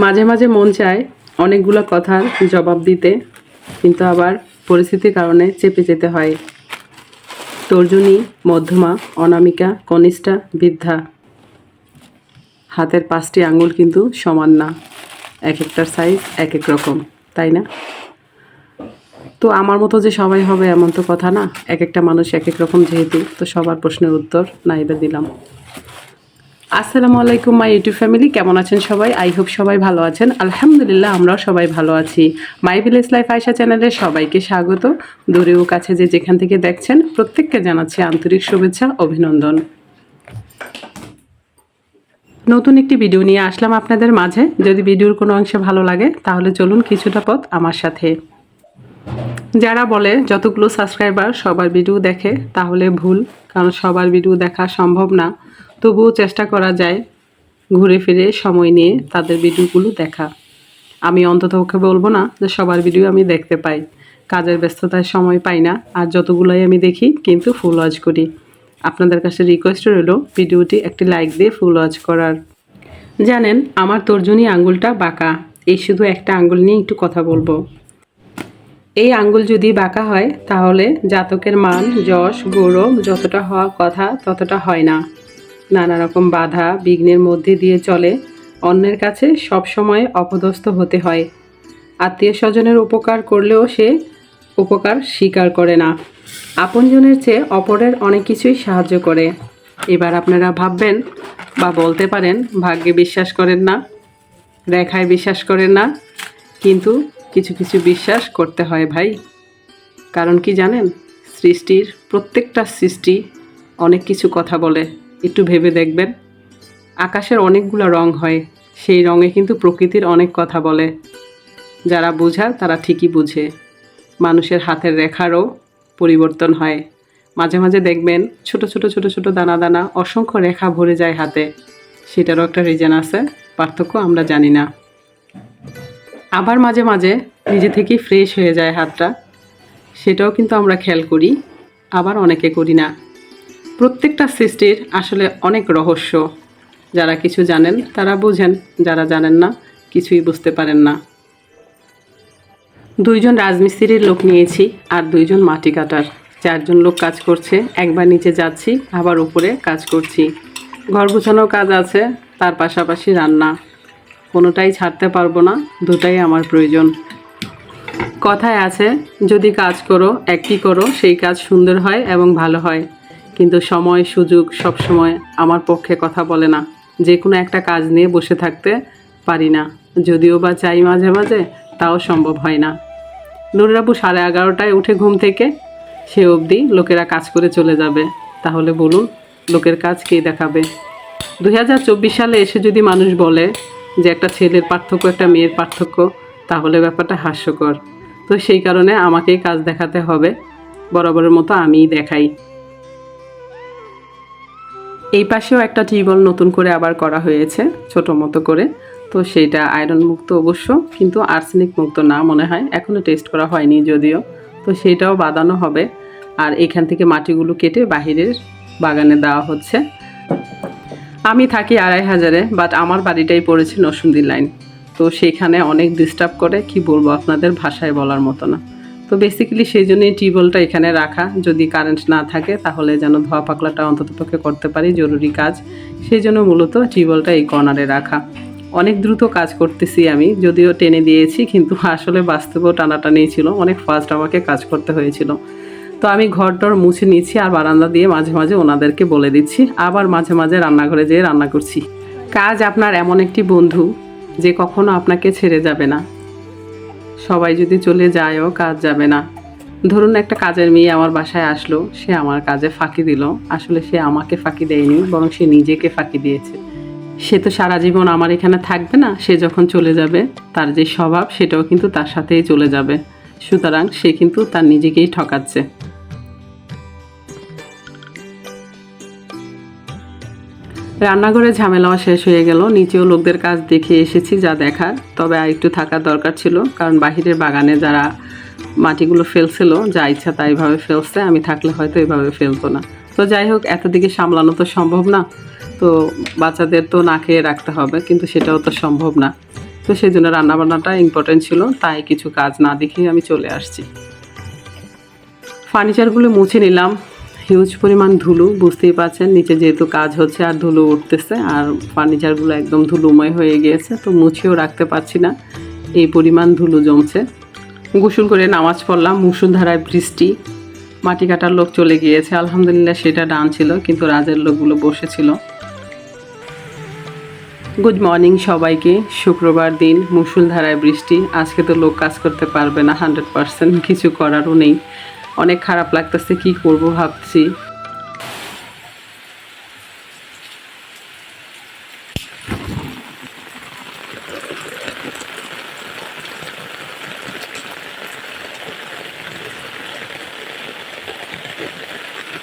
মাঝে মাঝে মন চায় অনেকগুলো কথার জবাব দিতে, কিন্তু আবার পরিস্থিতির কারণে চেপে যেতে হয়। তর্জনী, মধ্যমা, অনামিকা, কনিষ্ঠা, বৃদ্ধা। হাতের পাঁচটি আঙুল কিন্তু সমান না। এক একটার সাইজ এক এক রকম, তাই না? তো আমার মতো যে সবাই হবে এমন তো কথা না। এক একটা মানুষ এক এক রকম যেহেতু, তো সবার প্রশ্নের উত্তর নাইবা দিলাম। আসসালামু আলাইকুম মাই ইউটিউব ফ্যামিলি কেমন আছেন সবাই? আই হোপ সবাই ভালো আছেন। আলহামদুলিল্লাহ, আমরাও সবাই ভালো আছি। মাই ভিলেজ লাইফ আয়সা চ্যানেলে সবাইকে স্বাগত। দূরে ও কাছে যে যেখান থেকে দেখছেন, প্রত্যেককে জানাচ্ছি আন্তরিক শুভেচ্ছা, অভিনন্দন। নতুন একটি ভিডিও নিয়ে আসলাম আপনাদের মাঝে। যদি ভিডিওর কোনো অংশে ভালো লাগে, তাহলে চলুন কিছুটা পথ আমার সাথে। যারা বলে যতগুলো সাবস্ক্রাইবার সবার ভিডিও দেখে, তাহলে ভুল, কারণ সবার ভিডিও দেখা সম্ভব না। তবুও চেষ্টা করা যায় ঘুরে ফিরে সময় নিয়ে তাদের ভিডিওগুলো দেখা। আমি অন্তত ওকে বলব না যে সবার ভিডিও আমি দেখতে পাই। কাজের ব্যস্ততায় সময় পাই না আর যতগুলোই আমি দেখি কিন্তু ফুল ওয়াচ করি। আপনাদের কাছে রিকোয়েস্ট রইল ভিডিওটি একটি লাইক দিয়ে ফুল ওয়াচ করার। জানেন, আমার তর্জনী আঙ্গুলটা বাঁকা। এই শুধু একটা আঙ্গুল নিয়ে একটু কথা বলব। এই আঙ্গুল যদি বাঁকা হয়, তাহলে জাতকের মান, যশ, গৌরব যতটা হওয়ার কথা ততটা হয় না। নানা রকম বাধা বিঘ্নের মধ্যে দিয়ে চলে। অন্যের কাছে সবসময় অপদস্থ হতে হয়। আত্মীয় স্বজনের উপকার করলেও সে উপকার স্বীকার করে না। আপনজনের চেয়ে অপরের অনেক কিছুই সাহায্য করে। এবার আপনারা ভাববেন বা বলতে পারেন, ভাগ্যে বিশ্বাস করেন না, রেখায় বিশ্বাস করেন না, কিন্তু কিছু কিছু বিশ্বাস করতে হয় ভাই। কারণ কি জানেন? সৃষ্টির প্রত্যেকটা সৃষ্টি অনেক কিছু কথা বলে। একটু ভেবে দেখবেন। আকাশের অনেকগুলো রং হয়, সেই রঙে কিন্তু প্রকৃতির অনেক কথা বলে। যারা বোঝার তারা ঠিকই বুঝে। মানুষের হাতের রেখারও পরিবর্তন হয়। মাঝে মাঝে দেখবেন ছোট ছোট ছোট ছোট দানা দানা অসংখ্য রেখা ভরে যায় হাতে। সেটারও একটা রিজন আছে, পার্থক্য আমরা জানি না। আবার মাঝে মাঝে নিজে থেকেই ফ্রেশ হয়ে যায় হাতটা। সেটাও কিন্তু আমরা খেয়াল করি, আবার অনেকে করি না। প্রত্যেকটা সৃষ্টির আসলে অনেক রহস্য। যারা কিছু জানেন, তারা বুঝেন, যারা জানেন না, কিছুই বুঝতে পারেন না। দুইজন রাজমিস্ত্রির লোক নিয়েছি আর দুইজন মাটি কাটার। চারজন লোক কাজ করছে, একবার নিচে যাচ্ছি, আবার উপরে কাজ করছি। ঘর গুছানোর কাজ আছে, তার পাশাপাশি রান্না। কোনোটাই ছাড়তে পারব না, দুটাই আমার প্রয়োজন। কথায় আছে, যদি কাজ করো, একটি করো, সেই কাজ সুন্দর হয় এবং ভালো হয়। কিন্তু সময়, সুযোগ সব সময় আমার পক্ষে কথা বলে না। যে কোনো একটা কাজ নিয়ে বসে থাকতে পারি না। যদিও বা চাই মাঝে মাঝে, তাও সম্ভব হয় না। নুরাবু সাড়ে এগারোটায় উঠে ঘুম থেকে, সে অবধি লোকেরা কাজ করে চলে যাবে। তাহলে বলুন, লোকের কাজ কে দেখাবে? দু হাজার চব্বিশ সালে এসে যদি মানুষ বলে যে একটা ছেলের পার্থক্য, একটা মেয়ের পার্থক্য, তাহলে ব্যাপারটা হাস্যকর। তো সেই কারণে আমাকেই কাজ দেখাতে হবে। বরাবরের মতো আমিই দেখাই। এই পাশেও একটা টিউবওয়েল নতুন করে আবার করা হয়েছে, ছোট মতো করে। তো সেইটা আয়রন মুক্ত অবশ্য, কিন্তু আর্সেনিক মুক্ত না মনে হয়। এখনও টেস্ট করা হয়নি যদিও। তো সেইটাও বাঁধানো হবে। আর এখান থেকে মাটিগুলো কেটে বাহিরের বাগানে দেওয়া হচ্ছে। আমি থাকি আড়াই হাজারে বাট আমার বাড়িটাই পড়েছে নসুন্দি লাইন তো সেখানে অনেক ডিস্টার্ব করে, কি বলব আপনাদের ভাষায় বলার মতো না। তো বেসিক্যালি সেই জন্যই টিউবওয়েলটা এখানে রাখা। যদি কারেন্ট না থাকে, তাহলে যেন ধোয়া পাকলাটা অন্ততপক্ষে করতে পারি, জরুরি কাজ। সেই জন্য মূলত টিউবওয়েলটা এই কর্নারে রাখা। অনেক দ্রুত কাজ করতেছি আমি, যদিও টেনে দিয়েছি, কিন্তু আসলে বাস্তবেও টানাটানি ছিল। অনেক ফাস্ট আমাকে কাজ করতে হয়েছিল। তো আমি ঘর টর মুছে নিচ্ছি আর বারান্দা দিয়ে মাঝে মাঝে ওনাদেরকে বলে দিচ্ছি। আবার মাঝে মাঝে রান্নাঘরে যেয়ে রান্না করছি। কাজ আপনার এমন একটি বন্ধু, যে কখনো আপনাকে ছেড়ে যাবে না। সবাই যদি চলে যায়ও কাজ যাবে না। ধরুন একটা কাজের মেয়ে আমার বাসায় আসলো, সে আমার কাজে ফাঁকি দিল। আসলে সে আমাকে ফাঁকি দেয়নি, বরং সে নিজেকে ফাঁকি দিয়েছে। সে তো সারা জীবন আমার এখানে থাকবে না, সে যখন চলে যাবে, তার যে স্বভাব, সেটাও কিন্তু তার সাথেই চলে যাবে। সুতরাং সে কিন্তু তার নিজেকেই ঠকাচ্ছে। রান্নাঘরে ঝামেলাও শেষ হয়ে গেল। নিচেও লোকদের কাজ দেখে এসেছি যা দেখার। তবে আর একটু থাকার দরকার ছিল, কারণ বাহিরের বাগানে যারা মাটিগুলো ফেলছিল, যা ইচ্ছা তাইভাবে ফেলছে, আমি থাকলে হয়তো এভাবে ফেলতো না। তো যাই হোক এত দিকে সামলানো তো সম্ভব না। তো বাচ্চাদের তো না খেয়ে রাখতে হবে, কিন্তু সেটাও তো সম্ভব না। তো সেই জন্য রান্নাবান্নাটা ইম্পর্টেন্ট ছিল, তাই কিছু কাজ না দেখেই আমি চলে আসছি। ফার্নিচারগুলো মুছে নিলাম। হিউজ পরিমাণ ধুলো, বুঝতেই পারছেন, নিচে যেহেতু কাজ হচ্ছে আর ধুলো উঠতেছে, আর ফার্নিচারগুলো একদম ধুলোময় হয়ে গিয়েছে, তো মুছেও রাখতে পারছি না, এই পরিমাণ ধুলো জমছে। গোসল করে নামাজ পড়লাম মুসুলধারায় বৃষ্টি, মাটি কাটার লোক চলে গিয়েছে, আলহামদুলিল্লাহ সেটা ডান ছিল, কিন্তু রাজের লোকগুলো বসেছিল। গুড মর্নিং সবাইকে, শুক্রবার দিন মুসুলধারায় বৃষ্টি, আজকে তো লোক কাজ করতে পারবে না হান্ড্রেড পার্সেন্ট কিছু করারও নেই। অনেক খারাপ লাগতেছে, কি করব ভাবছি।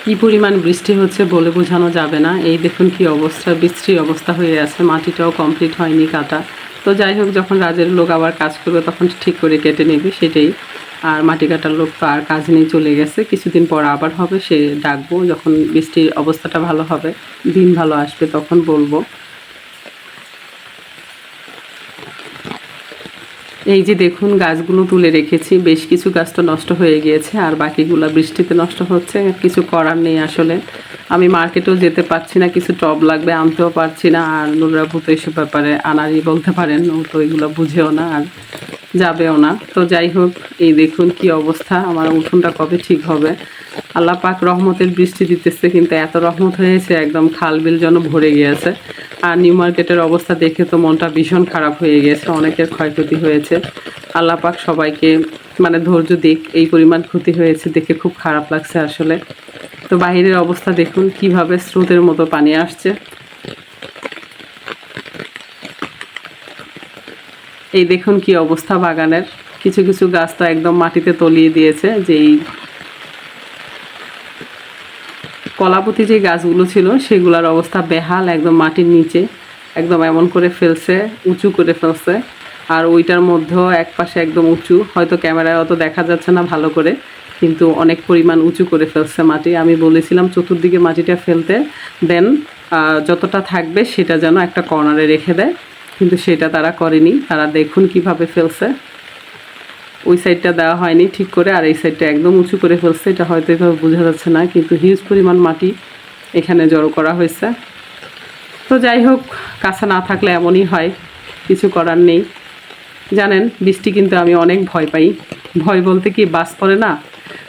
কি পরিমাণ বৃষ্টি হচ্ছে বলে বোঝানো যাবে না। এই দেখুন কি অবস্থা, বৃষ্টির অবস্থা হয়ে আছে, মাটিটাও কমপ্লিট হয়নি কাটা। তো যাই হোক, যখন রাজের লোক আবার কাজ করবে, তখন ঠিক করে কেটে নেবে, সেটাই। আর মাটি কাটার লোক তো আর কাজ নেই, চলে গেছে। কিছুদিন পর আবার হবে, সে ডাকবো, যখন বৃষ্টির অবস্থাটা ভালো হবে, দিন ভালো আসবে তখন বলব। এই যে দেখুন, গাছগুলো তুলে রেখেছি, বেশ কিছু গাছ তো নষ্ট হয়ে গিয়েছে, আর বাকিগুলো বৃষ্টিতে নষ্ট হচ্ছে, কিছু করার নেই আসলে। আমি মার্কেটেও যেতে পারছি না, কিছু টব লাগবে, আনতেও পারছি না, আর নুরাবু তো এইসব ব্যাপারে আনারই বলতে পারেন, ও তো এগুলো বুঝেও না, আর যাবেও না। তো যাই হোক, এই দেখুন কি অবস্থা। আমার উঠোনটা কবে ঠিক হবে? আল্লাহ পাক রহমতের বৃষ্টি দিতেছে, কিন্তু এত রহমত হয়েছে, একদম খাল বিল যেন ভরে গিয়েছে। আর নিউ মার্কেটের অবস্থা দেখে তো মনটা ভীষণ খারাপ হয়ে গেছে, অনেকের ক্ষয়ক্ষতি হয়েছে। আল্লাহ পাক সবাইকে মানে ধৈর্য দিক, এই পরিমাণ ক্ষতি হয়েছে দেখে খুব খারাপ লাগছে আসলে। তো বাইরের অবস্থা দেখুন, কীভাবে স্রোতের মতো পানি আসছে। এই দেখুন কি অবস্থা বাগানের। কিছু কিছু গাছ তো একদম মাটিতে তলিয়ে দিয়েছে, যে এই কলাপতি যে গাছগুলো ছিল, সেগুলোর অবস্থা বেহাল, একদম মাটির নিচে, একদম এমন করে ফেলছে, উঁচু করে ফেলছে। আর ওইটার মধ্যেও এক পাশে একদম উঁচু, হয়তো ক্যামেরায় অত দেখা যাচ্ছে না ভালো করে, কিন্তু অনেক পরিমাণ উঁচু করে ফেলছে মাটি। আমি বলেছিলাম, চতুর্দিকে মাটিটা ফেলতে দেন যতটা থাকবে সেটা যেন একটা কর্নারে রেখে দেয়। কিন্তু সেটা তারা করেনি। তারা দেখুন কীভাবে ফেলছে। ওই সাইডটা দেওয়া হয়নি ঠিক করে, আর এই সাইডটা একদম উঁচু করে ফেলছে। এটা হয়তো এভাবে বোঝা যাচ্ছে না, কিন্তু হিউজ পরিমাণ মাটি এখানে জড়ো করা হয়েছে। তো যাই হোক কাছে না থাকলে এমনই হয়। কিছু করার নেই। জানেন, বৃষ্টি কিন্তু আমি অনেক ভয় পাই। ভয় বলতে কি বাস পড়ে না?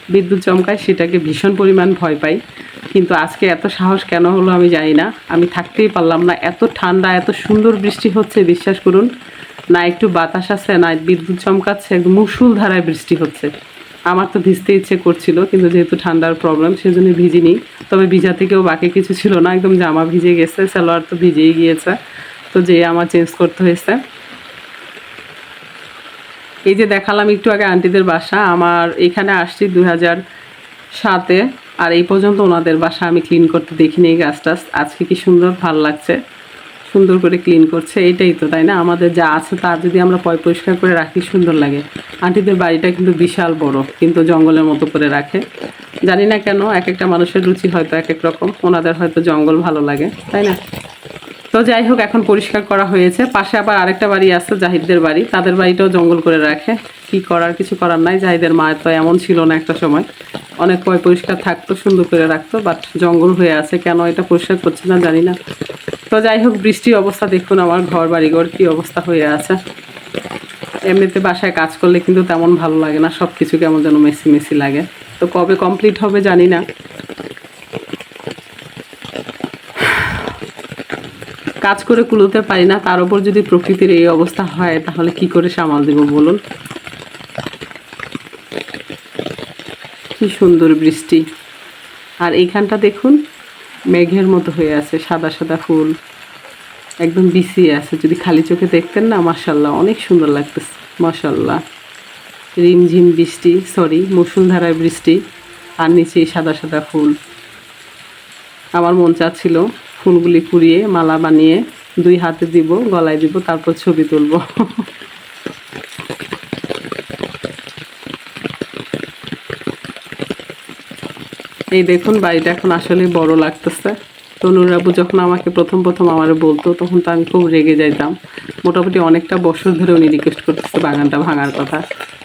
বিদ্যুৎ চমকায় সেটাকে ভীষণ পরিমাণ ভয় পাই। কিন্তু আজকে এত সাহস কেন হলো আমি জানি না। আমি থাকতেই পারলাম না। এত ঠান্ডা, এত সুন্দর বৃষ্টি হচ্ছে, বিশ্বাস করুন। না একটু বাতাস আছে, না বিদ্যুৎ চমকাচ্ছে, একদম মুসুল ধারায় বৃষ্টি হচ্ছে। আমার তো ভিজতে ইচ্ছে করছিল, কিন্তু যেহেতু ঠান্ডার প্রবলেম সেজন্য ভিজিনি। তবে ভিজা থেকেও বাকি কিছু ছিল না। একদম জামা ভিজে গেছে, সালোয়ার তো ভিজেই গিয়েছে। তো যে আমার চেঞ্জ করতে হয়েছে। এই যে দেখালাম একটু আগে আন্টিদের বাসা, আমার এখানে আসছি দু হাজার সাতে আর এই পর্যন্ত ওনাদের বাসা আমি ক্লিন করতে দেখিনি এই গাছ টাছ আজকে কি সুন্দর, ভালো লাগছে। সুন্দর করে ক্লিন করছে, এটাই তো, তাই না? আমাদের যা আছে তা যদি আমরা পয় পরিষ্কার করে রাখি, সুন্দর লাগে। আন্টিদের বাড়িটা কিন্তু বিশাল বড়, কিন্তু জঙ্গলের মতো করে রাখে। জানি না কেন, এক একটা মানুষের রুচি হয়তো এক এক রকম, ওনাদের হয়তো জঙ্গল ভালো লাগে, তাই না? তো যাই হোক, এখন পরিষ্কার করা হয়েছে। পাশে আবার আরেকটা বাড়ি আছে, জাহিদদের বাড়ি। তাদের বাড়িটাও জঙ্গল করে রাখে। কি করার, কিছু করার নাই। জাহিদের মায়ের তো এমন ছিল না একটা সময়। অনেক পয় পরিষ্কার থাকতো, সুন্দর করে রাখতো বাট জঙ্গল হয়ে আছে। কেন এটা পরিষ্কার করছে না, জানি না। তো যাই হোক, বৃষ্টির অবস্থা দেখুন আমার ঘর, বাড়িঘর কি অবস্থা হয়ে আছে। এমনিতে বাসায় কাজ করলে কিন্তু তেমন ভালো লাগে না। সব কিছু কেমন যেন মেসি মেসি লাগে। তো কবে কমপ্লিট হবে জানি না। কাজ করে কুলোতে পারি না, তার উপর যদি প্রকৃতির এই অবস্থা হয়, তাহলে কি করে সামাল দেব বলুন? কি সুন্দর বৃষ্টি। আর এইখানটা দেখুন, মেঘের মতো হয়ে আছে, সাদা সাদা ফুল। একদম বিছিয়ে আছে, যদি খালি চোখে দেখতেন না মাসাল্লাহ অনেক সুন্দর লাগতেছে মাসাল্লাহ রিমঝিম বৃষ্টি সরি মুসুলধারায় বৃষ্টি আর নিচে সাদা সাদা ফুল। আমার মন চাচ্ছিল ফুলগুলি কুড়িয়ে মালা বানিয়ে দুই হাতে দিব, গলায় দিব, তারপর ছবি তুলব। এই দেখুন, বাড়িটা এখন আসলে বড় লাগতেছে। তো নুরাবু যখন আমাকে প্রথম প্রথম আমার বলতো, তখন তো আমি খুব রেগে যাইতাম। মোটামুটি অনেকটা বছর ধরে উনি রিকোয়েস্ট করতেছে বাগানটা ভাঙার কথা।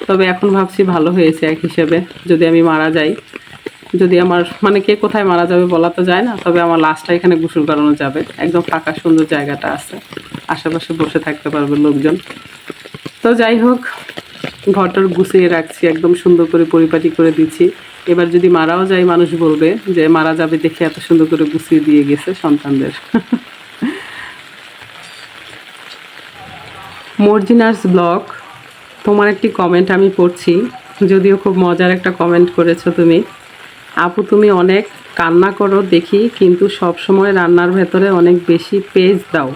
তবে এখন ভাবছি ভালো হয়েছে এক হিসেবে। যদি আমি মারা যাই যদি আমার মানে কে কোথায় মারা যাবে বলা তো যায় না, তবে আমার লাশটা এখানে গোসল করানো যাবে। একদম ফাঁকা সুন্দর জায়গাটা আছে। আশেপাশে বসে থাকতে পারবে লোকজন। তো যাই হোক, ঘরটার গুছিয়ে রাখছি, একদম সুন্দর করে পরিপাটি করে দিচ্ছি। এবার যদি মারাও যায়, মানুষ বলবে যে মারা যাবে দেখে এত সুন্দর করে গুছিয়ে দিয়ে গেছে সন্তানদের। মর্জিনার্স ব্লগ, তোমার একটি কমেন্ট আমি পড়ছি। যদিও খুব মজার একটা কমেন্ট করেছ তুমি। আপু তুমি অনেক কান্না করো দেখি, কিন্তু সব সময় রান্নার ভেতরে অনেক বেশি পেজ দাও।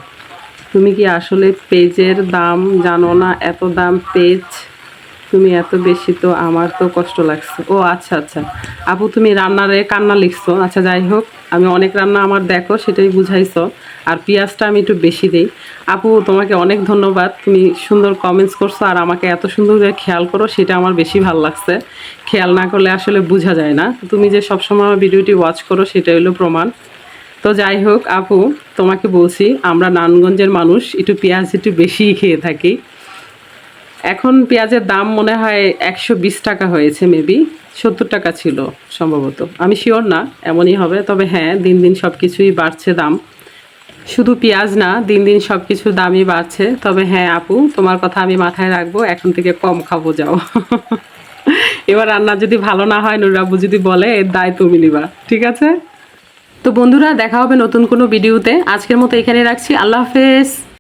তুমি কি আসলে পেজের দাম জানো না? এত দাম পেজ? তুমি এত বেশি তো আমার তো কষ্ট লাগছে। ও আচ্ছা আচ্ছা। আপু তুমি রান্নারে কান্না লিখছো। আচ্ছা যাই হোক। আমি অনেক রান্না আমার দেখো, সেটাই বুঝাইছো। আর পেঁয়াজটা আমি একটু বেশি দিই। আপু, তোমাকে অনেক ধন্যবাদ। তুমি সুন্দর কমেন্টস করছ আর আমাকে এত সুন্দর করে খেয়াল করো, সেটা আমার বেশি ভালো লাগছে। খেয়াল না করলে আসলে বোঝা যায় না। তুমি যে সবসময় আমার ভিডিওটি ওয়াচ করো সেটা হলো প্রমাণ। তো যাই হোক, আপু, তোমাকে বলছি, আমরা নারায়ণগঞ্জের মানুষ, একটু পেঁয়াজ একটু বেশিই খেয়ে থাকি। এখন পেঁয়াজের দাম মনে হয় একশো বিশ টাকা হয়েছে মেবি সত্তর টাকা ছিল সম্ভবত। আমি শিওর না, এমনই হবে, তবে হ্যাঁ দিন দিন সব কিছুই বাড়ছে দাম। শুধু পেঁয়াজ না, দিন দিন সব কিছুর দামই বাড়ছে। তবে হ্যাঁ আপু, তোমার কথা আমি মাথায় রাখব, এখন থেকে কম খাব, যাও। এবার রান্না যদি ভালো না হয় নুরাবু যদি বলে, এর দায় তুমি নিবা, ঠিক আছে? তো বন্ধুরা, দেখা হবে নতুন কোনো ভিডিওতে। আজকের মতো এখানে রাখছি। আল্লাহ হাফেজ।